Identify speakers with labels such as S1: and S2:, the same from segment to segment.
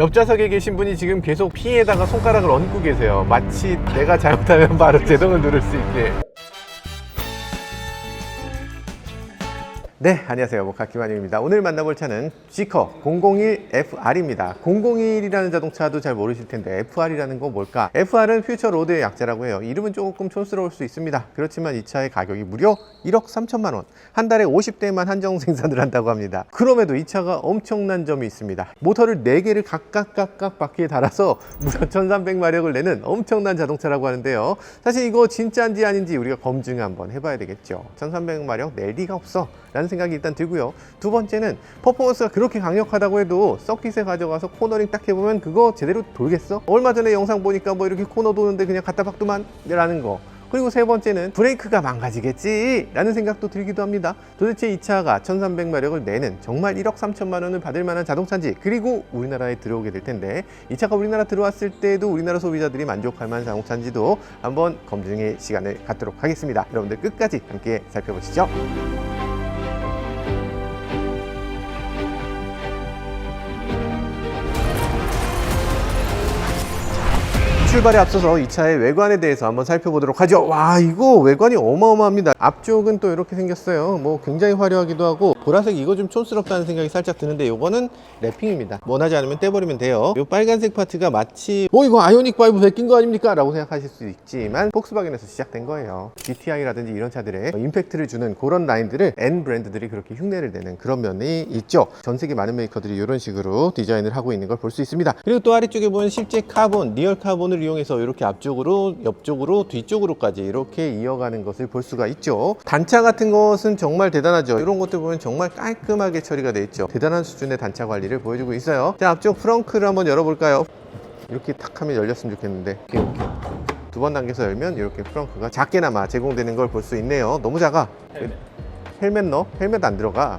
S1: 옆좌석에 계신 분이 지금 계속 피에다가 손가락을 얹고 계세요. 마치 내가 잘못하면 바로 제동을 누를 수 있게. 네, 안녕하세요. 모카 김한영입니다. 오늘 만나볼 차는 지커 001FR입니다. 001이라는 자동차도 잘 모르실 텐데 FR이라는 건 뭘까? FR은 퓨처 로드의 약자라고 해요. 이름은 조금 촌스러울 수 있습니다. 그렇지만 이 차의 가격이 무려 1억 3천만 원. 한 달에 50대만 한정 생산을 한다고 합니다. 그럼에도 이 차가 엄청난 점이 있습니다. 모터를 4개를 각각 각각 바퀴에 달아서 무려 1300마력을 내는 엄청난 자동차라고 하는데요. 사실 이거 진짜인지 아닌지 우리가 검증 한번 해봐야 되겠죠. 1300마력 낼 리가 없어. 라는 생각이 일단 들고요. 두 번째는 퍼포먼스가 그렇게 강력하다고 해도 서킷에 가져가서 코너링 딱 해보면 그거 제대로 돌겠어? 얼마 전에 영상 보니까 뭐 이렇게 코너 도는데 그냥 갖다 박도만 라는 거. 그리고 세 번째는 브레이크가 망가지겠지 라는 생각도 들기도 합니다. 도대체 이 차가 1300마력을 내는 정말 1억 3천만 원을 받을 만한 자동차인지 그리고 우리나라에 들어오게 될 텐데 이 차가 우리나라 들어왔을 때도 우리나라 소비자들이 만족할 만한 자동차인지도 한번 검증의 시간을 갖도록 하겠습니다. 여러분들 끝까지 함께 살펴보시죠. 출발에 앞서서 이 차의 외관에 대해서 한번 살펴보도록 하죠. 와, 이거 외관이 어마어마합니다. 앞쪽은 또 이렇게 생겼어요. 뭐 굉장히 화려하기도 하고 보라색 이거 좀 촌스럽다는 생각이 살짝 드는데 이거는 랩핑입니다. 원하지 않으면 떼버리면 돼요. 이 빨간색 파트가 마치 어 이거 아이오닉 5 베낀 거 아닙니까? 라고 생각하실 수 있지만 폭스바겐에서 시작된 거예요. GTI라든지 이런 차들에 임팩트를 주는 그런 라인들을 N 브랜드들이 그렇게 흉내를 내는 그런 면이 있죠. 전 세계 많은 메이커들이 이런 식으로 디자인을 하고 있는 걸 볼 수 있습니다. 그리고 또 아래쪽에 보면 실제 카본, 리얼 카본을 이용 해서 이렇게 앞쪽으로, 옆쪽으로, 뒤쪽으로까지 이렇게 이어가는 것을 볼 수가 있죠. 단차 같은 것은 정말 대단하죠. 이런 것들 보면 정말 깔끔하게 처리가 돼 있죠. 대단한 수준의 단차 관리를 보여주고 있어요. 자, 앞쪽 프렁크를 한번 열어볼까요? 이렇게 탁 하면 열렸으면 좋겠는데. 이렇게, 이렇게. 두번 당겨서 열면 이렇게 프렁크가 작게나마 제공되는 걸 볼 수 있네요. 너무 작아. 헬멧 넣어? 헬멧 안 들어가.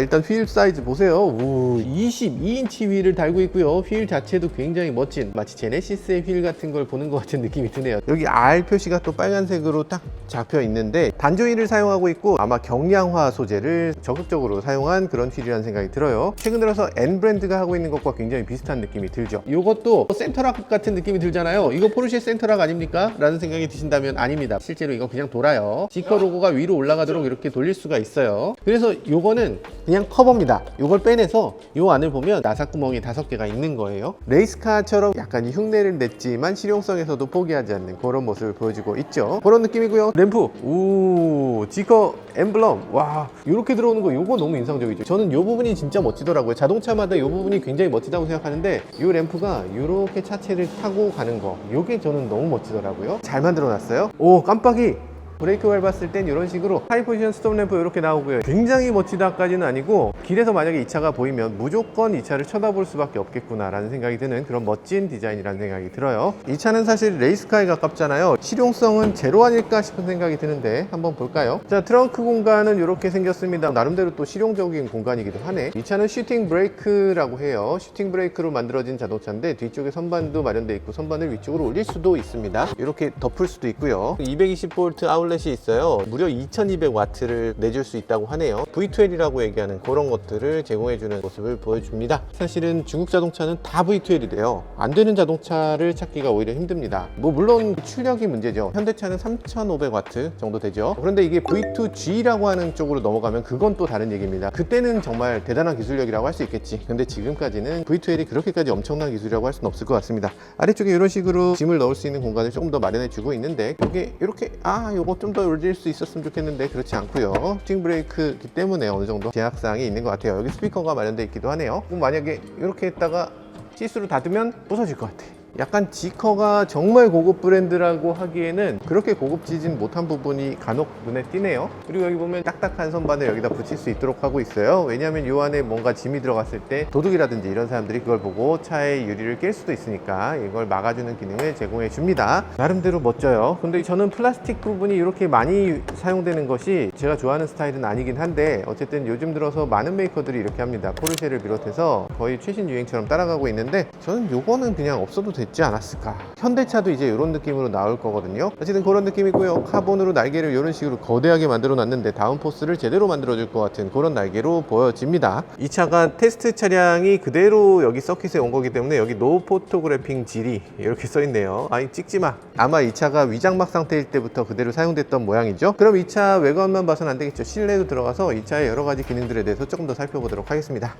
S1: 일단 휠 사이즈 보세요. 우, 22인치 휠을 달고 있고요. 휠 자체도 굉장히 멋진 마치 제네시스의 휠 같은 걸 보는 것 같은 느낌이 드네요. 여기 R 표시가 또 빨간색으로 딱 잡혀 있는데 단조일을 사용하고 있고 아마 경량화 소재를 적극적으로 사용한 그런 휠이라는 생각이 들어요. 최근 들어서 N 브랜드가 하고 있는 것과 굉장히 비슷한 느낌이 들죠. 이것도 센터락 같은 느낌이 들잖아요. 이거 포르쉐 센터락 아닙니까? 라는 생각이 드신다면 아닙니다. 실제로 이거 그냥 돌아요. 지커 로고가 위로 올라가도록 이렇게 돌릴 수가 있어요. 그래서 요거는 그냥 커버입니다. 이걸 빼내서 요 안을 보면 나사 구멍이 다섯 개가 있는 거예요. 레이스카처럼 약간 이 흉내를 냈지만 실용성에서도 포기하지 않는 그런 모습을 보여주고 있죠. 그런 느낌이고요. 램프, 우 지커 엠블럼, 와 이렇게 들어오는 거 요거 너무 인상적이죠. 저는 요 부분이 진짜 멋지더라고요. 자동차마다 요 부분이 굉장히 멋지다고 생각하는데 요 램프가 이렇게 차체를 타고 가는 거, 요게 저는 너무 멋지더라고요. 잘 만들어 놨어요. 오 깜빡이. 브레이크 밟았을 땐 이런 식으로 하이 포지션 스톱 램프 이렇게 나오고요. 굉장히 멋지다까지는 아니고 길에서 만약에 이 차가 보이면 무조건 이 차를 쳐다볼 수밖에 없겠구나라는 생각이 드는 그런 멋진 디자인이라는 생각이 들어요. 이 차는 사실 레이스카에 가깝잖아요. 실용성은 제로 아닐까 싶은 생각이 드는데 한번 볼까요? 자 트렁크 공간은 이렇게 생겼습니다. 나름대로 또 실용적인 공간이기도 하네. 이 차는 슈팅 브레이크라고 해요. 슈팅 브레이크로 만들어진 자동차인데 뒤쪽에 선반도 마련되어 있고 선반을 위쪽으로 올릴 수도 있습니다. 이렇게 덮을 수도 있고요. 220V 아웃 아울렛이 있어요. 무려 2200와트를 내줄 수 있다고 하네요. V12이라고 얘기하는 그런 것들을 제공해주는 모습을 보여줍니다. 사실은 중국 자동차는 다 V12이래요. 안 되는 자동차를 찾기가 오히려 힘듭니다. 뭐 물론 출력이 문제죠. 현대차는 3500와트 정도 되죠. 그런데 이게 V2G라고 하는 쪽으로 넘어가면 그건 또 다른 얘기입니다. 그때는 정말 대단한 기술력이라고 할 수 있겠지. 근데 지금까지는 V12이 그렇게까지 엄청난 기술이라고 할 수는 없을 것 같습니다. 아래쪽에 이런 식으로 짐을 넣을 수 있는 공간을 조금 더 마련해 주고 있는데 이게 이렇게 아 요거 좀 더 올릴 수 있었으면 좋겠는데 그렇지 않고요. 스팅 브레이크이기 때문에 어느 정도 제약사항이 있는 것 같아요. 여기 스피커가 마련되어 있기도 하네요. 만약에 이렇게 했다가 시스루 닫으면 부서질 것 같아 약간 지커가 정말 고급 브랜드라고 하기에는 그렇게 고급지진 못한 부분이 간혹 눈에 띄네요. 그리고 여기 보면 딱딱한 선반을 여기다 붙일 수 있도록 하고 있어요. 왜냐하면 이 안에 뭔가 짐이 들어갔을 때 도둑이라든지 이런 사람들이 그걸 보고 차의 유리를 깰 수도 있으니까 이걸 막아주는 기능을 제공해 줍니다. 나름대로 멋져요. 근데 저는 플라스틱 부분이 이렇게 많이 사용되는 것이 제가 좋아하는 스타일은 아니긴 한데 어쨌든 요즘 들어서 많은 메이커들이 이렇게 합니다. 포르쉐를 비롯해서 거의 최신 유행처럼 따라가고 있는데 저는 요거는 그냥 없어도 되지 됐지 않았을까. 현대차도 이제 이런 느낌으로 나올 거거든요. 어쨌든 그런 느낌이고요. 카본으로 날개를 이런 식으로 거대하게 만들어 놨는데 다운포스를 제대로 만들어 줄 것 같은 그런 날개로 보여집니다. 이 차가 테스트 차량이 그대로 여기 서킷에 온 거기 때문에 여기 노 포토그래핑 질이 이렇게 써 있네요. 아니 찍지 마. 아마 이 차가 위장막 상태일 때부터 그대로 사용됐던 모양이죠. 그럼 이 차 외관만 봐서는 안 되겠죠. 실내도 들어가서 이 차의 여러 가지 기능들에 대해서 조금 더 살펴보도록 하겠습니다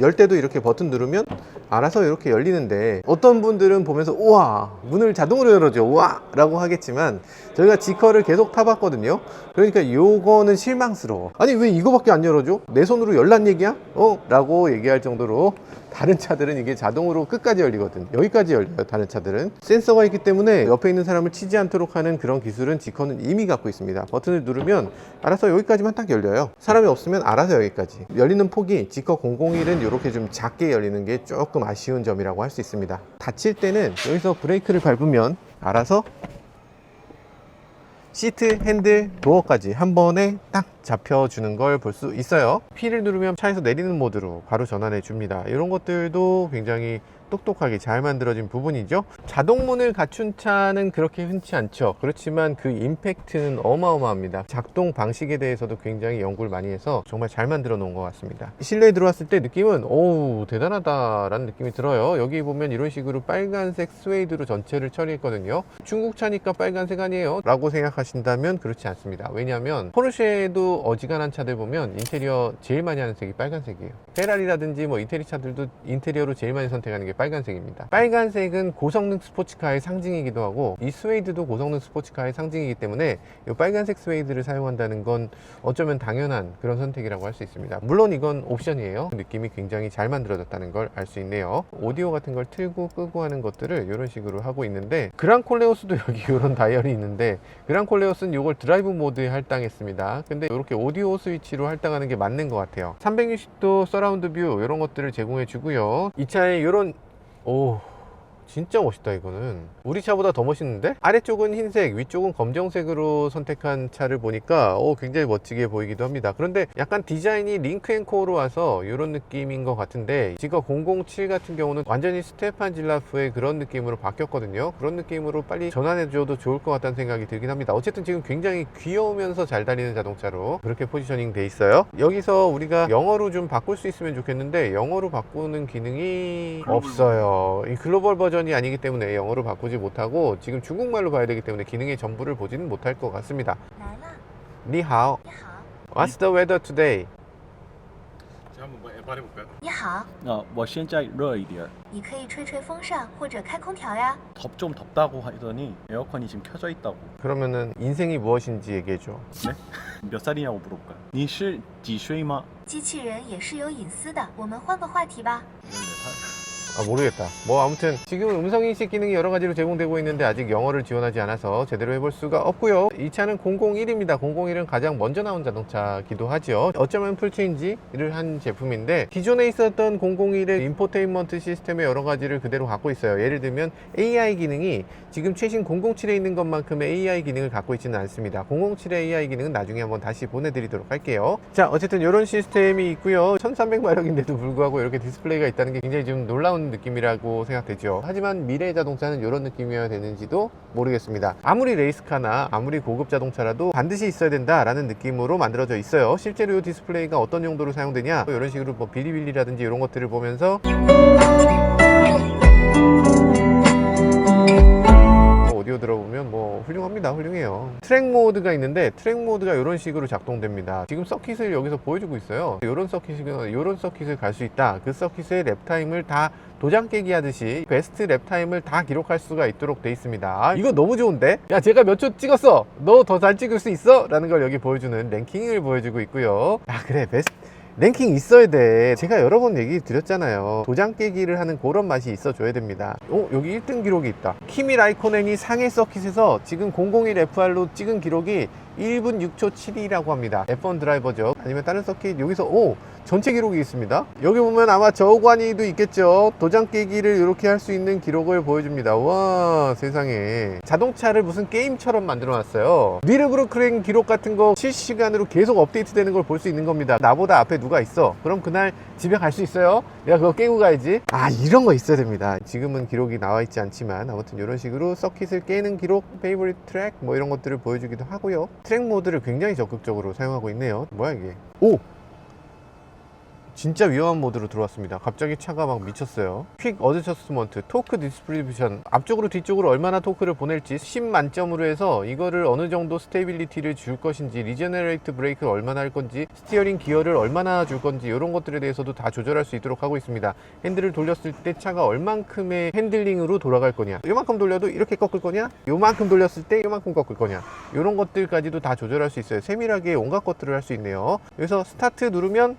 S1: 열 때도 이렇게 버튼 누르면 알아서 이렇게 열리는데 어떤 분들은 보면서 우와 문을 자동으로 열어줘. 우와 라고 하겠지만 저희가 지커를 계속 타봤거든요. 그러니까 요거는 실망스러워. 아니 왜 이거밖에 안 열어줘? 내 손으로 열란 얘기야? 어? 라고 얘기할 정도로 다른 차들은 이게 자동으로 끝까지 열리거든. 여기까지 열려요 다른 차들은. 센서가 있기 때문에 옆에 있는 사람을 치지 않도록 하는 그런 기술은 지커는 이미 갖고 있습니다. 버튼을 누르면 알아서 여기까지만 딱 열려요. 사람이 없으면 알아서 여기까지. 열리는 폭이 지커 001은 이렇게 좀 작게 열리는 게 조금 아쉬운 점이라고 할 수 있습니다. 닫힐 때는 여기서 브레이크를 밟으면 알아서 시트, 핸들, 도어까지 한 번에 딱 잡혀주는 걸 볼 수 있어요. P를 누르면 차에서 내리는 모드로 바로 전환해 줍니다. 이런 것들도 굉장히 똑똑하게 잘 만들어진 부분이죠. 자동문을 갖춘 차는 그렇게 흔치 않죠. 그렇지만 그 임팩트는 어마어마합니다. 작동 방식에 대해서도 굉장히 연구를 많이 해서 정말 잘 만들어 놓은 것 같습니다. 실내에 들어왔을 때 느낌은 오우 대단하다 라는 느낌이 들어요. 여기 보면 이런 식으로 빨간색 스웨이드로 전체를 처리했거든요. 중국 차니까 빨간색 아니에요? 라고 생각하신다면 그렇지 않습니다. 왜냐하면 포르쉐도 어지간한 차들 보면 인테리어 제일 많이 하는 색이 빨간색이에요. 페라리라든지 뭐 이태리 차들도 인테리어로 제일 많이 선택하는 게 빨간색입니다. 빨간색은 고성능 스포츠카의 상징이기도 하고 이 스웨이드도 고성능 스포츠카의 상징이기 때문에 이 빨간색 스웨이드를 사용한다는 건 어쩌면 당연한 그런 선택이라고 할 수 있습니다. 물론 이건 옵션이에요. 느낌이 굉장히 잘 만들어졌다는 걸 알 수 있네요. 오디오 같은 걸 틀고 끄고 하는 것들을 이런 식으로 하고 있는데 그란 콜레오스도 여기 이런 다이얼이 있는데 그란 콜레오스는 이걸 드라이브 모드에 할당했습니다. 근데 이 렇게 오디오 스위치로 할당하는 게 맞는 것 같아요. 360도 서라운드 뷰 이런 것들을 제공해 주고요. 이 차에 이런 오 진짜 멋있다 이거는. 우리 차보다 더 멋있는데? 아래쪽은 흰색 위쪽은 검정색으로 선택한 차를 보니까 오 굉장히 멋지게 보이기도 합니다. 그런데 약간 디자인이 링크앤코어로 와서 이런 느낌인 것 같은데 지가 007 같은 경우는 완전히 스테판 질라프의 그런 느낌으로 바뀌었거든요. 그런 느낌으로 빨리 전환해 줘도 좋을 것 같다는 생각이 들긴 합니다. 어쨌든 지금 굉장히 귀여우면서 잘 달리는 자동차로 그렇게 포지셔닝 돼 있어요. 여기서 우리가 영어로 좀 바꿀 수 있으면 좋겠는데 영어로 바꾸는 기능이 없어요. 이 글로벌 버전 이 아니기 때문에 영어로 바꾸지 못하고 지금 중국말로 봐야 되기 때문에 기능의 전부를 보지는 못할 것 같습니다
S2: 来了，
S1: 니하오
S2: 你好，
S1: What's the weather today?
S3: 제가 한번 말- 말해볼까요?
S2: 你好，
S4: 啊，我现在热一点儿，
S2: 你可以吹吹风扇或者开空调呀。
S4: 덥 좀 덥다고 하더니 에어컨이 지금 켜져 있다고.
S1: 그러면은 인생이 무엇인지 얘기해줘
S4: 몇 살이냐고 물어볼까요? 你是几岁吗?
S2: 机器人也是有隐私的，我们换个话题吧。
S4: 14살.
S1: 아 모르겠다. 뭐 아무튼 지금은 음성인식 기능이 여러 가지로 제공되고 있는데 아직 영어를 지원하지 않아서 제대로 해볼 수가 없고요. 이 차는 001입니다. 001은 가장 먼저 나온 자동차기도 하죠. 어쩌면 풀체인지를 한 제품인데 기존에 있었던 001의 인포테인먼트 시스템의 여러 가지를 그대로 갖고 있어요. 예를 들면 AI 기능이 지금 최신 007에 있는 것만큼의 AI 기능을 갖고 있지는 않습니다. 007의 AI 기능은 나중에 한번 다시 보내드리도록 할게요. 자 어쨌든 이런 시스템이 있고요. 1300마력인데도 불구하고 이렇게 디스플레이가 있다는 게 굉장히 좀 놀라운 느낌이라고 생각되죠. 하지만 미래 자동차는 이런 느낌이어야 되는지도 모르겠습니다. 아무리 레이스카나 아무리 고급 자동차라도 반드시 있어야 된다라는 느낌으로 만들어져 있어요. 실제로 이 디스플레이가 어떤 용도로 사용되냐 이런 식으로 뭐 비리빌리라든지 이런 것들을 보면서 오디오 들어보면 뭐 훌륭합니다. 훌륭해요. 트랙 모드가 있는데 트랙 모드가 이런 식으로 작동됩니다. 지금 서킷을 여기서 보여주고 있어요. 이런 서킷이나 이런 서킷을 갈 수 있다. 그 서킷의 랩타임을 다 도장 깨기 하듯이 베스트 랩 타임을 다 기록할 수가 있도록 돼 있습니다 아, 이거 너무 좋은데 야 제가 몇 초 찍었어 너 더 잘 찍을 수 있어 라는 걸 여기 보여주는 랭킹을 보여주고 있고요 아 그래 베스트 랭킹 있어야 돼. 제가 여러 번 얘기 드렸잖아요. 도장 깨기를 하는 그런 맛이 있어 줘야 됩니다. 어, 여기 1등 기록이 있다. 키미 라이코넨이 상해 서킷에서 지금 001FR로 찍은 기록이 1분 6초 7이라고 합니다. F1 드라이버죠. 아니면 다른 서킷 여기서 오 전체 기록이 있습니다. 여기 보면 아마 저관이도 있겠죠. 도장 깨기를 이렇게 할 수 있는 기록을 보여줍니다. 와 세상에 자동차를 무슨 게임처럼 만들어 놨어요. 니르브르크랭 기록 같은 거 실시간으로 계속 업데이트 되는 걸 볼 수 있는 겁니다. 나보다 앞에 누가 있어? 그럼 그날 집에 갈 수 있어요? 내가 그거 깨고 가야지. 아 이런 거 있어야 됩니다. 지금은 기록이 나와 있지 않지만 아무튼 이런 식으로 서킷을 깨는 기록, 페이보릿 트랙 뭐 이런 것들을 보여주기도 하고요. 트랙 모드를 굉장히 적극적으로 사용하고 있네요. 뭐야 이게? 오 진짜 위험한 모드로 들어왔습니다. 갑자기 차가 막 미쳤어요. 퀵 어드저스먼트, 토크 디스트리뷰션, 앞쪽으로 뒤쪽으로 얼마나 토크를 보낼지 10 만점으로 해서 이거를 어느 정도 스테이빌리티를 줄 것인지, 리제너레이트 브레이크를 얼마나 할 건지, 스티어링 기어를 얼마나 줄 건지 이런 것들에 대해서도 다 조절할 수 있도록 하고 있습니다. 핸들을 돌렸을 때 차가 얼만큼의 핸들링으로 돌아갈 거냐, 요만큼 돌려도 이렇게 꺾을 거냐, 요만큼 돌렸을 때 요만큼 꺾을 거냐, 이런 것들까지도 다 조절할 수 있어요. 세밀하게 온갖 것들을 할 수 있네요. 그래서 스타트 누르면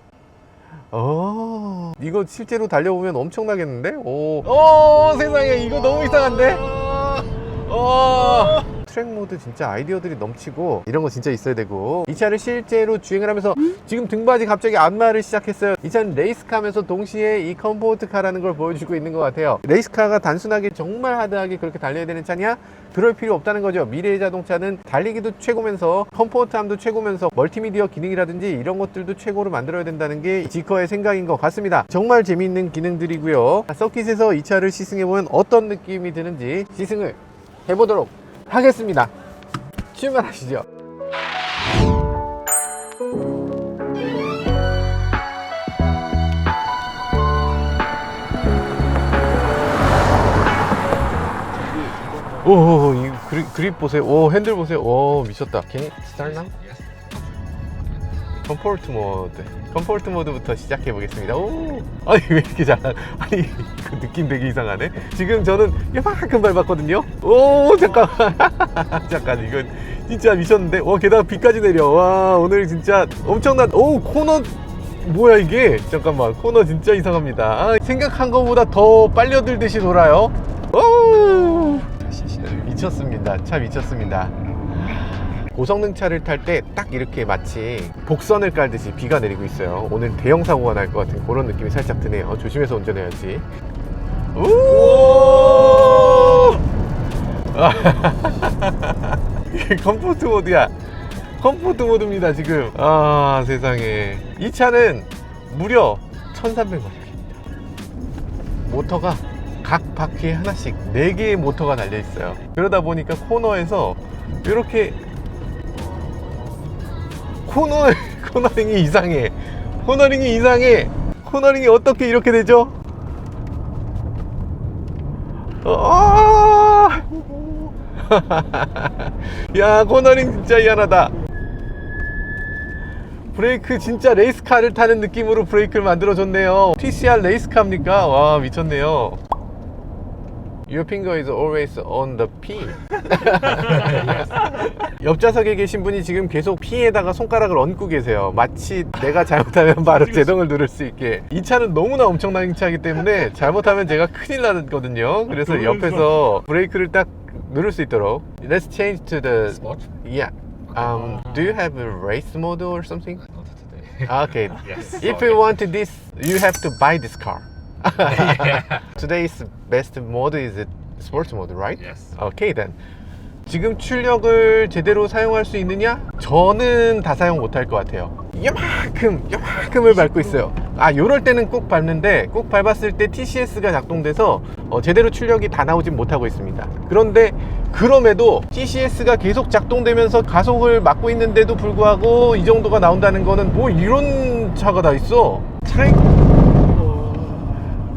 S1: 어, 이거 실제로 달려보면 엄청나겠는데? 오, 오 세상에 이거 너무 이상한데? 어. 트랙 모드 진짜 아이디어들이 넘치고 이런 거 진짜 있어야 되고. 이 차를 실제로 주행을 하면서 지금 등받이 갑자기 안마를 시작했어요. 이 차는 레이스카면서 동시에 이 컴포트카라는 걸 보여주고 있는 것 같아요. 레이스카가 단순하게 정말 하드하게 그렇게 달려야 되는 차냐? 그럴 필요 없다는 거죠. 미래의 자동차는 달리기도 최고면서 컴포트함도 최고면서 멀티미디어 기능이라든지 이런 것들도 최고로 만들어야 된다는 게 지커의 생각인 것 같습니다. 정말 재미있는 기능들이고요. 서킷에서 이 차를 시승해보면 어떤 느낌이 드는지 시승을 해보도록 하겠습니다. 출발하시죠. 오, 이 그립, 그립 보세요. 오, 핸들 보세요. 오, 미쳤다. Can it start now? 컴포트 모드. 컴포트 모드부터 시작해 보겠습니다. 오, 아니 왜 이렇게 잘? 아니 그 느낌 되게 이상하네. 지금 저는 이만큼 밟았거든요. 오, 잠깐, 잠깐 이건 진짜 미쳤는데. 와, 게다가 비까지 내려. 와, 오늘 진짜 엄청난. 오, 코너 뭐야 이게? 잠깐만, 코너 진짜 이상합니다. 아, 생각한 것보다 더 빨려들듯이 돌아요. 오, 미쳤습니다. 차 미쳤습니다. 고성능 차를 탈 때 딱 이렇게 마치 복선을 깔듯이 비가 내리고 있어요. 오늘 대형 사고가 날 것 같은 그런 느낌이 살짝 드네요. 조심해서 운전해야지. 오! 컴포트 모드야. 컴포트 모드입니다, 지금. 아, 세상에. 이 차는 무려 1300마력입니다. 모터가 각 바퀴에 하나씩 4개의 모터가 달려 있어요. 그러다 보니까 코너에서 이렇게 코너 코너링이 이상해. 코너링이 이상해. 코너링이 어떻게 이렇게 되죠? 어, 아! 야 코너링 진짜 희한하다. 브레이크 진짜 레이스카를 타는 느낌으로 브레이크를 만들어줬네요. TCR 레이스카입니까? 와 미쳤네요. Your finger is always on the P. 옆좌석에 계신 분이 지금 계속 P에다가 손가락을 얹고 계세요. 마치 내가 잘못하면 바로 제동을 누를 수 있게. 이 차는 너무나 엄청난 차이기 때문에 잘못하면 제가 큰일 나거든요. 그래서 옆에서 브레이크를 딱 누를 수 있도록. Let's change to the.
S3: Sport?
S1: Yeah. Um, do you have a race mode or something?
S3: Not today.
S1: Okay.
S3: Yes.
S1: If you want this, you have to buy this car. Today's best mode is sports mode, right?
S3: Yes.
S1: Okay then. 지금 출력을 제대로 사용할 수 있느냐? 저는 다 사용 못할 것 같아요. 요만큼, 요만큼을 밟고 있어요. 아, 요럴 때는 꼭 밟는데, 꼭 밟았을 때 TCS가 작동돼서 어, 제대로 출력이 다 나오진 못하고 있습니다. 그런데, 그럼에도 TCS가 계속 작동되면서 가속을 막고 있는데도 불구하고 이 정도가 나온다는 거는 뭐 이런 차가 다 있어. 차이,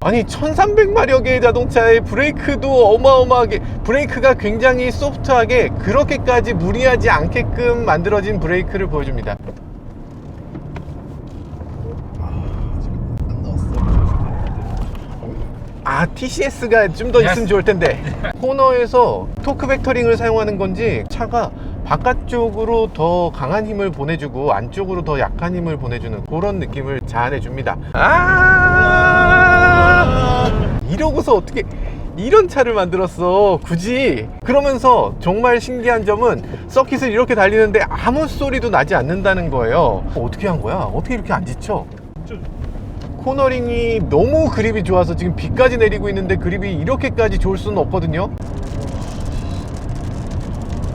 S1: 아니 1300마력의 자동차의 브레이크도 어마어마하게 브레이크가 굉장히 소프트하게 그렇게까지 무리하지 않게끔 만들어진 브레이크를 보여줍니다. 아 TCS가 좀 더 있으면 좋을 텐데. 코너에서 토크 벡터링을 사용하는 건지 차가 바깥쪽으로 더 강한 힘을 보내주고 안쪽으로 더 약한 힘을 보내주는 그런 느낌을 자아내 줍니다. 아 이러고서 어떻게 이런 차를 만들었어 굳이? 그러면서 정말 신기한 점은 서킷을 이렇게 달리는데 아무 소리도 나지 않는다는 거예요. 어떻게 한 거야? 어떻게 이렇게 안 지쳐? 코너링이 너무 그립이 좋아서 지금 비까지 내리고 있는데 그립이 이렇게까지 좋을 수는 없거든요.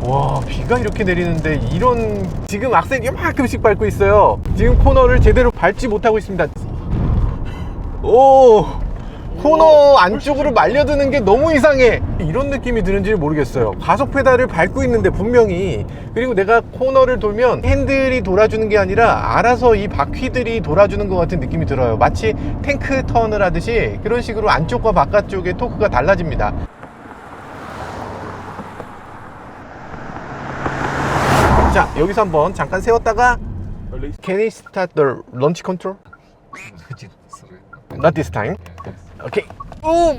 S1: 와 비가 이렇게 내리는데 이런 지금 악셀 이만큼씩 밟고 있어요. 지금 코너를 제대로 밟지 못하고 있습니다 오 코너 안쪽으로 말려드는 게 너무 이상해. 이런 느낌이 드는지 모르겠어요. 가속 페달을 밟고 있는데 분명히. 그리고 내가 코너를 돌면 핸들이 돌아주는 게 아니라 알아서 이 바퀴들이 돌아주는 것 같은 느낌이 들어요. 마치 탱크 턴을 하듯이 그런 식으로 안쪽과 바깥쪽의 토크가 달라집니다. 자 여기서 한번 잠깐 세웠다가 Can we start the launch control? Not this time. Okay. 오!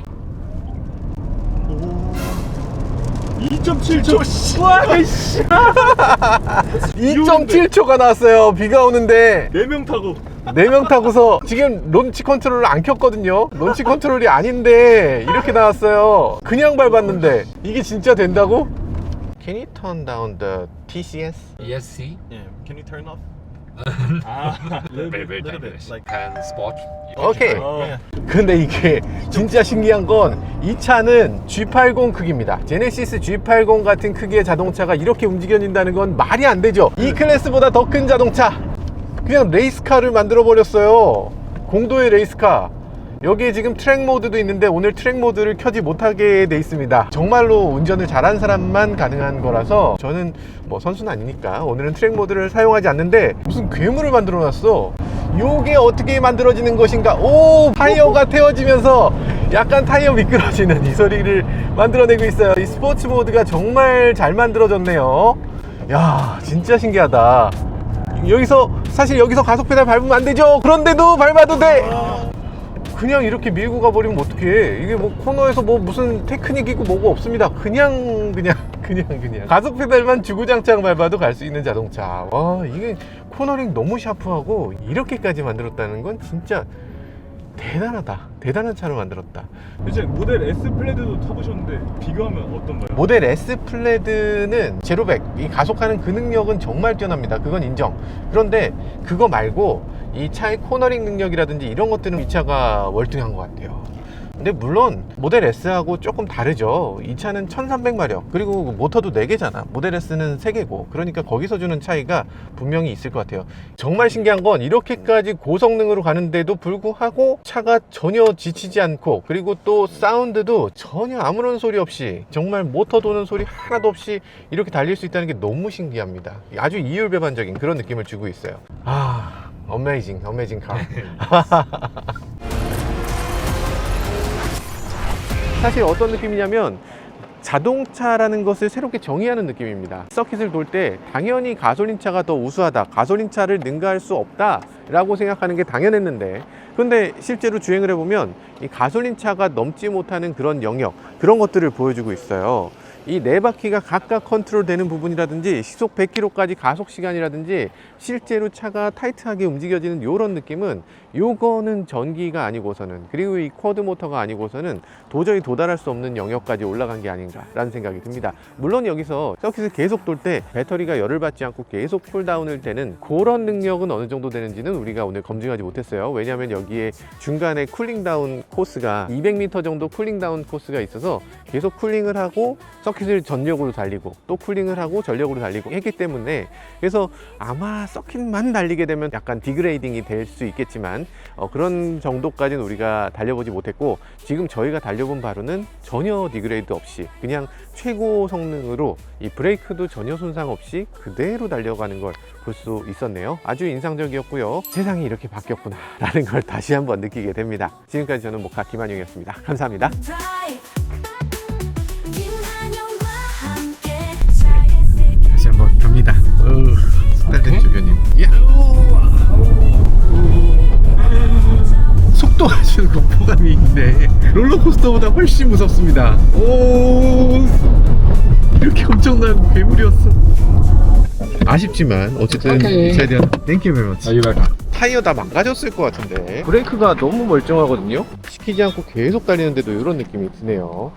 S4: 2.7초. 와, 씨.
S1: 2.7초가 나왔어요. 비가 오는데
S4: 4명 타고.
S1: 4명 타고서 지금 론치 컨트롤을 안 켰거든요. 론치 컨트롤이 아닌데 이렇게 나왔어요. 그냥 밟았는데 이게 진짜 된다고? Can you turn down the TCS?
S3: ESC
S4: Yeah, can you turn off? 아, little bit,
S3: very
S4: little bit.
S3: dangerous
S4: Like,
S3: can spot
S1: 오케이.
S4: 어,
S1: 근데 이게 진짜 신기한 건 이 차는 G80 크기입니다. 제네시스 G80 같은 크기의 자동차가 이렇게 움직여진다는 건 말이 안 되죠. 이 클래스보다 더 큰 자동차. 그냥 레이스카를 만들어 버렸어요. 공도의 레이스카. 여기에 지금 트랙 모드도 있는데 오늘 트랙 모드를 켜지 못하게 돼 있습니다. 정말로 운전을 잘한 사람만 가능한 거라서 저는 뭐 선수는 아니니까 오늘은 트랙 모드를 사용하지 않는데 무슨 괴물을 만들어 놨어. 요게 어떻게 만들어지는 것인가? 오 타이어가 태워지면서 약간 타이어 미끄러지는 이 소리를 만들어내고 있어요. 이 스포츠 모드가 정말 잘 만들어졌네요. 야 진짜 신기하다. 여기서 사실 여기서 가속 페달 밟으면 안 되죠. 그런데도 밟아도 돼. 그냥 이렇게 밀고 가버리면 어떡해. 이게 뭐 코너에서 뭐 무슨 테크닉 있고 뭐가 없습니다. 그냥 그냥 그냥 그냥. 가속 페달만 주구장창 밟아도 갈 수 있는 자동차. 와 이게 코너링 너무 샤프하고 이렇게까지 만들었다는 건 진짜 대단하다 대단한 차를 만들었다
S4: 이제 모델 S 플레드도 타보셨는데 비교하면 어떤가요?
S1: 모델 S 플레드는 제로백 이 가속하는 그 능력은 정말 뛰어납니다. 그건 인정. 그런데 그거 말고 이 차의 코너링 능력이라든지 이런 것들은 이 차가 월등한 것 같아요. 근데 물론 모델 S하고 조금 다르죠. 이 차는 1300마력 그리고 모터도 4개잖아. 모델 S는 3개고 그러니까 거기서 주는 차이가 분명히 있을 것 같아요. 정말 신기한 건 이렇게까지 고성능으로 가는데도 불구하고 차가 전혀 지치지 않고 그리고 또 사운드도 전혀 아무런 소리 없이 정말 모터 도는 소리 하나도 없이 이렇게 달릴 수 있다는 게 너무 신기합니다. 아주 이율배반적인 그런 느낌을 주고 있어요. 아, 어메이징, 어메이징 카. 사실 어떤 느낌이냐면 자동차라는 것을 새롭게 정의하는 느낌입니다. 서킷을 돌 때 당연히 가솔린 차가 더 우수하다. 가솔린 차를 능가할 수 없다. 라고 생각하는 게 당연했는데 근데 실제로 주행을 해보면 이 가솔린 차가 넘지 못하는 그런 영역 그런 것들을 보여주고 있어요. 이네 바퀴가 각각 컨트롤 되는 부분이라든지 시속 100km까지 가속 시간이라든지 실제로 차가 타이트하게 움직여지는 이런 느낌은 요거는 전기가 아니고서는 그리고 이 쿼드 모터가 아니고서는 도저히 도달할 수 없는 영역까지 올라간 게 아닌가라는 생각이 듭니다. 물론 여기서 서킷을 계속 돌 때 배터리가 열을 받지 않고 계속 쿨다운을 되는 그런 능력은 어느 정도 되는지는 우리가 오늘 검증하지 못했어요. 왜냐하면 여기에 중간에 쿨링다운 코스가 200m 정도 쿨링다운 코스가 있어서 계속 쿨링을 하고 서킷을 전력으로 달리고 또 쿨링을 하고 전력으로 달리고 했기 때문에 그래서 아마 서킷만 달리게 되면 약간 디그레이딩이 될 수 있겠지만 어, 그런 정도까지는 우리가 달려보지 못했고 지금 저희가 달려본 바로는 전혀 디그레이드 없이 그냥 최고 성능으로 이 브레이크도 전혀 손상 없이 그대로 달려가는 걸 볼 수 있었네요. 아주 인상적이었고요. 세상이 이렇게 바뀌었구나 라는 걸 다시 한번 느끼게 됩니다. 지금까지 저는 목카 김한용이었습니다. 감사합니다. 다시 한번 갑니다. 스타일된 주변님. 속도가 주는 공포감이 있네. 롤러코스터보다 훨씬 무섭습니다. 오, 이렇게 엄청난 괴물이었어. 아쉽지만 어쨌든 이 차에 대한 땡큐 very much.
S3: you welcome
S1: 타이어 다 망가졌을 것 같은데 브레이크가 너무 멀쩡하거든요 멈추지 않고 계속 달리는데도 이런 느낌이 드네요.